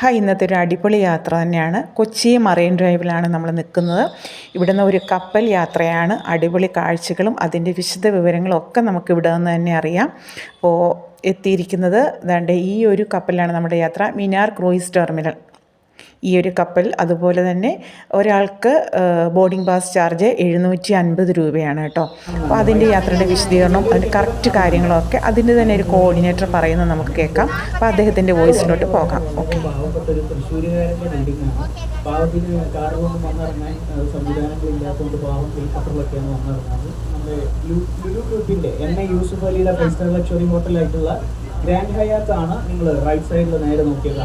Hi ഇന്നത്തെ ഒരു അടിപൊളി യാത്ര തന്നെയാണ്. കൊച്ചി മറൈൻ ഡ്രൈവിലാണ് നമ്മൾ നിൽക്കുന്നത്. ഇവിടുന്ന് ഒരു കപ്പൽ യാത്രയാണ്. അടിപൊളി കാഴ്ചകളും അതിന്റെ വിശദ വിവരങ്ങളും ഒക്കെ നമുക്ക് ഇവിടെ നിന്ന് തന്നെ അറിയാം. അപ്പോൾ എത്തിയിരിക്കുന്നത് അതാണ്ട് ഈ ഒരു കപ്പലിലാണ് നമ്മുടെ യാത്ര. മിനാർ ക്രൂയിസ് ടെർമിനൽ. ഈ ഒരു കപ്പൽ അതുപോലെ തന്നെ ഒരാൾക്ക് ബോർഡിംഗ് പാസ് ചാർജ് എഴുന്നൂറ്റി അൻപത് രൂപയാണ് കേട്ടോ അപ്പോൾ അതിന്റെ യാത്രയുടെ വിശദീകരണം അതിന്റെ കറക്റ്റ് കാര്യങ്ങളൊക്കെ അതിന്റെ തന്നെ ഒരു കോർഡിനേറ്റർ പറയുന്നത് നമുക്ക് കേൾക്കാം അപ്പോൾ അദ്ദേഹത്തിന്റെ വോയിസിലോട്ട് പോകാം ഓക്കെ പാവപ്പെട്ടൊരു തൃശ്ശൂരുകാരന്റെ ബിൽഡിംഗാണ് പാവത്തിന് കാർ കൊണ്ട് വന്നിറങ്ങാൻ ഏഹ്, സംവിധാനങ്ങളില്ലാത്തതുകൊണ്ട് പാവം ഹെലികോപ്റ്ററിലൊക്കെയാണ് വന്നിറങ്ങുന്നത് നമ്മുടെ ലു- ഗ്രൂപ്പിന്റെ എം എ യൂസുഫ് അലിയുടെ ഹോട്ടലായിട്ടുള്ള ഗ്രാൻഡ് ഹയാത്ത് ആണ് നിങ്ങൾ റൈറ്റ് സൈഡിൽ നേരെ നോക്കിയത്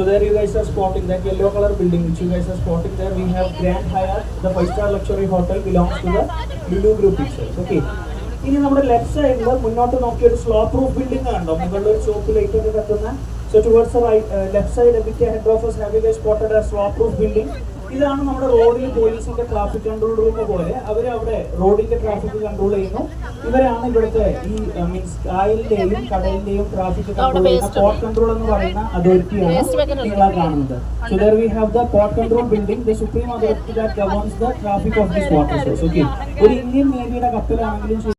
So there you guys are spotting that yellow color building which you guys are spotting there. We have Grand Hyatt, the five star luxury hotel belongs to the Lulu Group itself. Okay. ഇനി നമ്മുടെ left സൈഡിൽ മുന്നോട്ട് നോക്കിയ ഒരു slow proof building കണ്ടോ മുകളിൽ ഒരു ചോപ്പ് light ഒക്കെ കത്തുന്ന so towards left side with head office have you spotted slow proof building ഇതാണ് നമ്മുടെ റോഡിൽ പോലീസിന്റെ ട്രാഫിക് കൺട്രോൾ റൂം പോലെ. അവർ അവിടെ റോഡിന്റെ ട്രാഫിക് കൺട്രോൾ ചെയ്യുന്നു. ഇവരാണ് ഇവിടുത്തെ ഈ മീൻസ് കായലിന്റെയും കടലിന്റെയും ട്രാഫിക് കൺട്രോൾ ചെയ്യുന്ന പോർട്ട് കൺട്രോൾ എന്ന് പറയുന്ന അതോറിറ്റിയാണ് നിങ്ങൾ കാണുന്നത്. So there we have the port control building the supreme authority that governs the traffic of this water source okay ഒരു ഇന്ത്യൻ നേവിയുടെ കപ്പലാണെങ്കിലും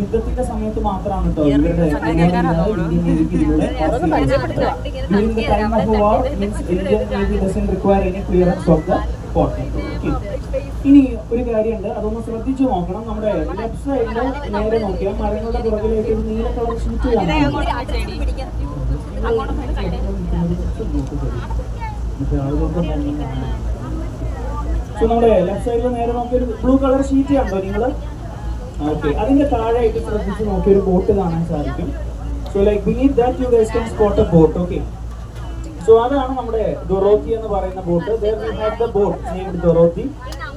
യുദ്ധത്തിന്റെ സമയത്ത് മാത്രമാണ് കേട്ടോ ഇവരുടെ. ഇനി ഒരു കാര്യമുണ്ട്. അതൊന്ന് ശ്രദ്ധിച്ചു നോക്കണം. നമ്മുടെ ലെഫ്റ്റ് സൈഡിൽ നേരെ നോക്കിയാൽ മരങ്ങളുടെ പുറകിലേക്ക് ഒരു നീല കളർ ഷീറ്റ് സോ നമ്മുടെ ലെഫ്റ്റ് സൈഡിൽ നേരെ നോക്കിയ ഒരു ബ്ലൂ കളർ ഷീറ്റ് കണ്ടോ നിങ്ങൾ ഓക്കെ അതിന്റെ താഴെയായിട്ട് ശ്രദ്ധിച്ച് നോക്കിയ ഒരു ബോട്ട് കാണാൻ സാധിക്കും. So like believe that you guys can spot a boat okay so അതാണ് നമ്മുടെ ദൊറോത്തി എന്ന് പറയുന്ന boat there we have the boat named Dorothy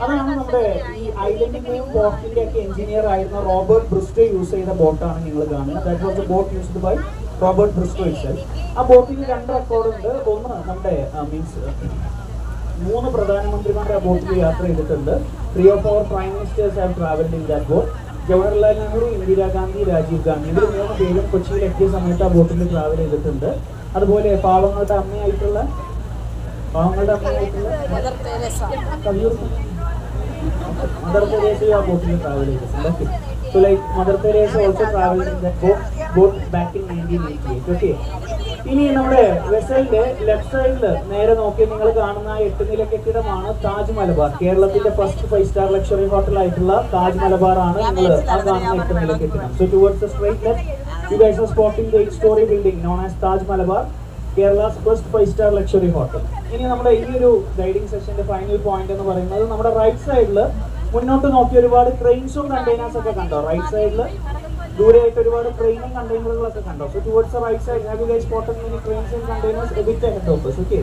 അതാണ് നമ്മുടെ ഈ ഐലൻഡിന്റെയും ബോട്ടിന്റെ ഒക്കെ എഞ്ചിനീയർ ആയിരുന്ന റോബർട്ട് ബ്രിസ്റ്റോ യൂസ് ചെയ്ത ബോട്ടാണ് നിങ്ങൾ കാണുന്നത്. That was a boat used by Robert Bristow itself ആ ബോട്ടിൽ രണ്ട് റെക്കോർഡ് ഉണ്ട്. ഒന്ന് നമ്മുടെ മീൻസ് മൂന്ന് പ്രധാനമന്ത്രിമാരെ ആ ബോട്ടിൽ യാത്ര ചെയ്തിട്ടുണ്ട്. Three of our prime ministers have travelled in that boat Jawaharlal Nehru Indira Gandhi Rajiv Gandhi. ഇവർ മൂന്ന് പേരും കൊച്ചിയിൽ എത്തിയ സമയത്ത് ആ ബോട്ടിൽ ട്രാവൽ ചെയ്തിട്ടുണ്ട്. അതുപോലെ പാവങ്ങളുടെ അമ്മയായിട്ടുള്ള പാവങ്ങളുടെ അമ്മയായിട്ടുള്ള കവിയൂർ മദർ തെരേസ ആ ബോട്ടിൽ ട്രാവൽ ചെയ്തിട്ടുണ്ട്. Okay so like Mother Teresa also travel boat back in nineteen eighty eight okay ഇനി നമ്മുടെ വെസലിന്റെ ലെഫ്റ്റ് സൈഡിൽ നേരെ നോക്കി നിങ്ങൾ കാണുന്ന എട്ട് നില കെട്ടിടമാണ് താജ് മലബാർ. കേരളത്തിന്റെ first five star luxury hotel ആയിട്ടുള്ള താജ് മലബാർ ആണ് നിങ്ങൾ ആ കാണുന്ന എട്ട് നില കെട്ടിടം. So towards straight left you guys are spotting the eight storey building known as Taj Malabar Kerala's first five star luxury hotel ഇനി നമ്മുടെ ഈ ഒരു ഗൈഡിംഗ് സെഷന്റെ ഫൈനൽ പോയിന്റ് എന്ന് പറയുന്നത് നമ്മുടെ റൈറ്റ് സൈഡിൽ മുന്നോട്ട് നോക്കി ഒരുപാട് ക്രെയിൻസും കണ്ടെയ്നേഴ്സ് ഒക്കെ കണ്ടോ? റൈറ്റ് സൈഡിൽ ദൂരെയായിട്ട് ഒരുപാട് ട്രെയിനിങ് കണ്ടെയ്നറുകളൊക്കെ കണ്ടോ? So towards right side have you guys spotted many trains and containers a bit head office okay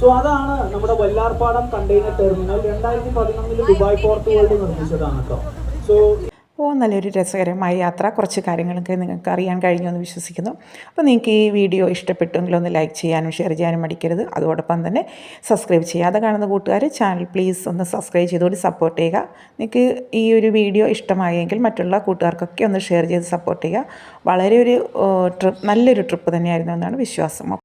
so അതാണ് നമ്മുടെ വല്ലാർപാടം കണ്ടെയ്നർ ടെർമിനൽ രണ്ടായിരത്തി പതിനൊന്നിൽ ദുബായ് പോർട്ട് വേൾഡ് നിർമ്മിച്ചതാണ് കേട്ടോ സോ ഓ നല്ലൊരു രസകരമായ യാത്ര. കുറച്ച് കാര്യങ്ങളൊക്കെ നിങ്ങൾക്ക് അറിയാൻ കഴിഞ്ഞു എന്ന് വിശ്വസിക്കുന്നു. അപ്പോൾ നിങ്ങൾക്ക് ഈ വീഡിയോ ഇഷ്ടപ്പെട്ടെങ്കിൽ ഒന്ന് ലൈക്ക് ചെയ്യാനും ഷെയർ ചെയ്യാനും മടിക്കരുത്. അതോടൊപ്പം തന്നെ സബ്സ്ക്രൈബ് ചെയ്യാതെ കാണുന്ന കൂട്ടുകാർ ചാനൽ പ്ലീസ് ഒന്ന് സബ്സ്ക്രൈബ് ചെയ്തുകൊണ്ട് സപ്പോർട്ട് ചെയ്യുക. നിങ്ങൾക്ക് ഈ ഒരു വീഡിയോ ഇഷ്ടമായെങ്കിൽ മറ്റുള്ള കൂട്ടുകാർക്കൊക്കെ ഒന്ന് ഷെയർ ചെയ്ത് സപ്പോർട്ട് ചെയ്യുക. വളരെ ഒരു ട്രിപ്പ് നല്ലൊരു ട്രിപ്പ് തന്നെയായിരുന്നു എന്നാണ് വിശ്വാസം.